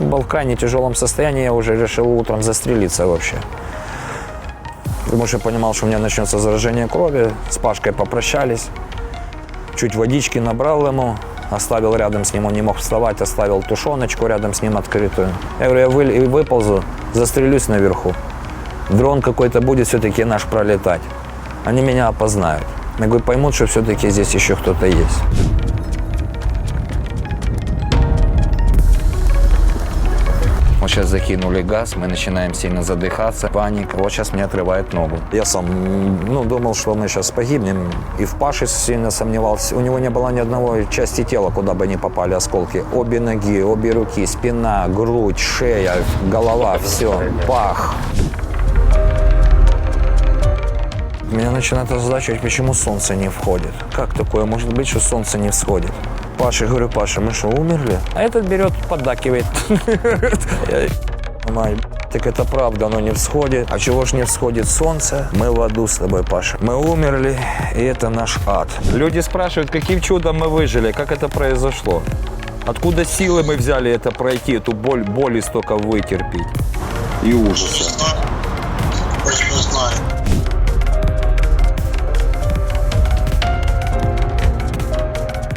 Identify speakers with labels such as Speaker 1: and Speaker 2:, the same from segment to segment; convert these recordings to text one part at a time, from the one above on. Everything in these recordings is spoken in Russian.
Speaker 1: В крайне тяжелом состоянии, я уже решил утром застрелиться вообще. Потому что понимал, что у меня начнется заражение крови. С Пашкой попрощались. Чуть водички набрал ему, оставил рядом с ним, он не мог вставать, оставил тушеночку рядом с ним открытую. Я говорю, я вы- выползу, застрелюсь наверху. Дрон какой-то будет все-таки наш пролетать. Они меня опознают. Я говорю, поймут, что все-таки здесь еще кто-то есть. Сейчас закинули газ, мы начинаем сильно задыхаться, паника. Вот сейчас мне отрывает ногу. Я сам ну, думал, что мы сейчас погибнем. И в Паше сильно сомневался. У него не было ни одного части тела, куда бы не попали осколки. Обе ноги, обе руки, спина, грудь, шея, голова, все, пах. Меня начинает озадачивать, почему солнце не входит. Как такое может быть, что солнце не всходит? Паша, говорю, Паша, мы что, умерли? А этот берет, поддакивает. Понимаю, так это правда, оно не всходит. А чего ж не всходит солнце? Мы в аду с тобой, Паша. Мы умерли, и это наш ад.
Speaker 2: Люди спрашивают, каким чудом мы выжили, как это произошло. Откуда силы мы взяли это пройти, эту боль, боли столько вытерпеть и ужаса.
Speaker 3: Очень знаю.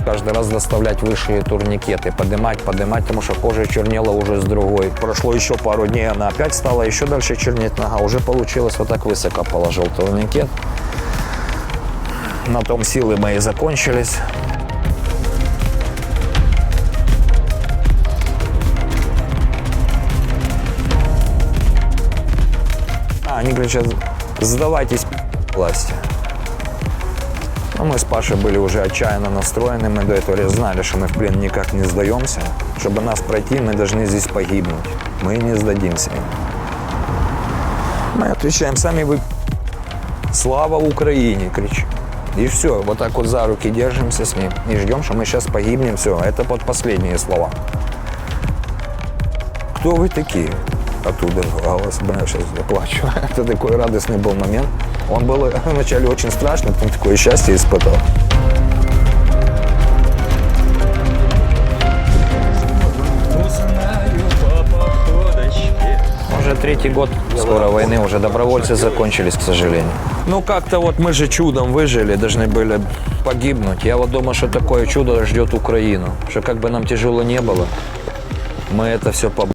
Speaker 1: Каждый раз доставлять высшие турникеты, поднимать, поднимать, потому что кожа чернела уже с другой. Прошло еще пару дней, она опять стала еще дальше чернеть нога. Уже получилось вот так высоко положил турникет. На том силы мои закончились. А, они сейчас сдавайтесь власти. Ну, мы с Пашей были уже отчаянно настроены. Мы до этого знали, что мы в плен никак не сдаемся. Чтобы нас пройти, мы должны здесь погибнуть. Мы не сдадимся им. Мы отвечаем, сами вы... Слава Украине, кричим. И все, вот так вот за руки держимся с ним и ждем, что мы сейчас погибнем. Все, это под последние слова. Кто вы такие? Оттуда голос, бля, сейчас заплачу. Это такой радостный был момент. Он был вначале очень страшный, потом такое счастье испытал. Уже третий год скоро войны, уже добровольцы закончились, к сожалению. Ну как-то вот мы же чудом выжили, должны были погибнуть. Я вот думаю, что такое чудо ждет Украину. Что как бы нам тяжело не было, мы это все поборем.